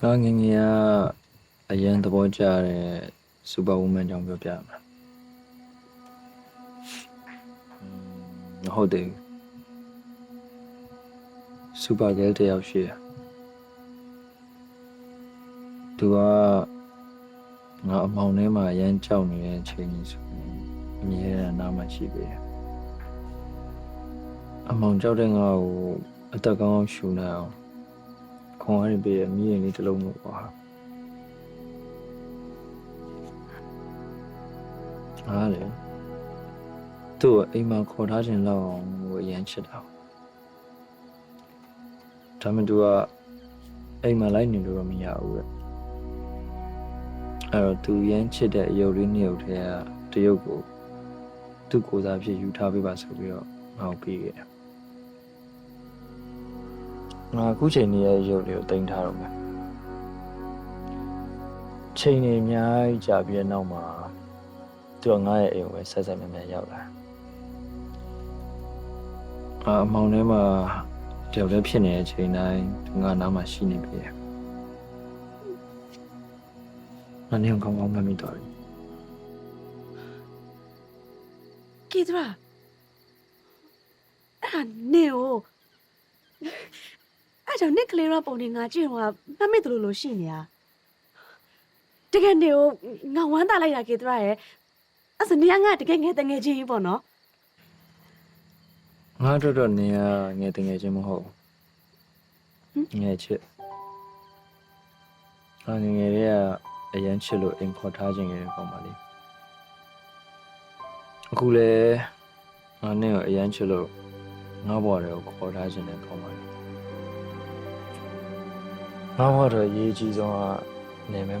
ငါငယ်ငယ်ကအရန်သဘောကျတဲ့စူပါဝူမန်ကြောင့်ပြောပြမှာอืมဟုတ်တယ်စူပါဂဲလ်တစ်ယောက်ရှိတယ်သူကငါအမောင်ထဲမှာအရန်ကြောက်နေတဲ့အချိန်ကြီးဆိုရင်အမြဲတမ်းနားမှာရှိပေးတယ်အမောင်ကြောက်တဲ့ငါ့ကိုအသက်ကောင်းအောင်ရှူနေအောင် ခွန်အားရပေးရမိရင်လေးတစ်လုံးလို့ပါအားလေသူ့ကိုအိမ်မှာခေါ်ထားခြင်းလောက်အောင်ဟိုအရန်ချစ်တာဒါမှမဟုတ်သူကအိမ်မှာလိုက်နေလို့တော့မရဘူးတဲ့အဲ့တော့သူရမ်းချစ်တဲ့အယုတ်လေးနှစ်ယုတ်ထဲကတရုပ်ကိုသူ့ကိုယ်စားဖြစ်ယူထားပေးပါဆိုပြီးတော့ငါ့ကိုပြီးခဲ့တယ် ငါအခုချိန်นี้ရဲ့ရုပ်လေးကိုတင်ထားတော့မယ်ချိန်နေအများကြီးကြာပြီးတဲ့နောက်မှာသူကငါ့ရဲ့အိမ်ကိုပဲဆက်ဆက်မြဲမြဲရောက်လာအာအမောင်ထဲမှာတယောက်တည်းဖြစ်နေတဲ့အချိန်တိုင်းသူငါနားမှာရှိနေပြီငါနေအောင်ကောင်းကောင်းမှတ်မိတော့ပြီကေတရာအဲ့ဒါနေကို အဲ့ကြောင့်နေကလေးရပုံနေငါကြည့်တော့မမေ့တယ်လို့လို့ရှိနေတာတကယ်နေကိုငါဝမ်းတာလိုက်တာကေတရာရဲ့အဲ့ဆိုနေကငါတကယ်ငယ်တငယ်ချင်းကြီးပေါ့နော်ငါတို့တော့နေရငယ်တငယ်ချင်းမဟုတ်ဘူးငယ်ချစ်ငါငယ်ငယ်လေးကအရန်ချစ်လို့အိမ်ခေါ်ထားခြင်းငယ်တဲ့ကောင်ပါလေအခုလေငါနဲ့ကိုအရန်ချစ်လို့ငါဘွားတွေကိုခေါ်ထားခြင်းတဲ့ကောင်ပါလေ 那或者一些这你啊，内面。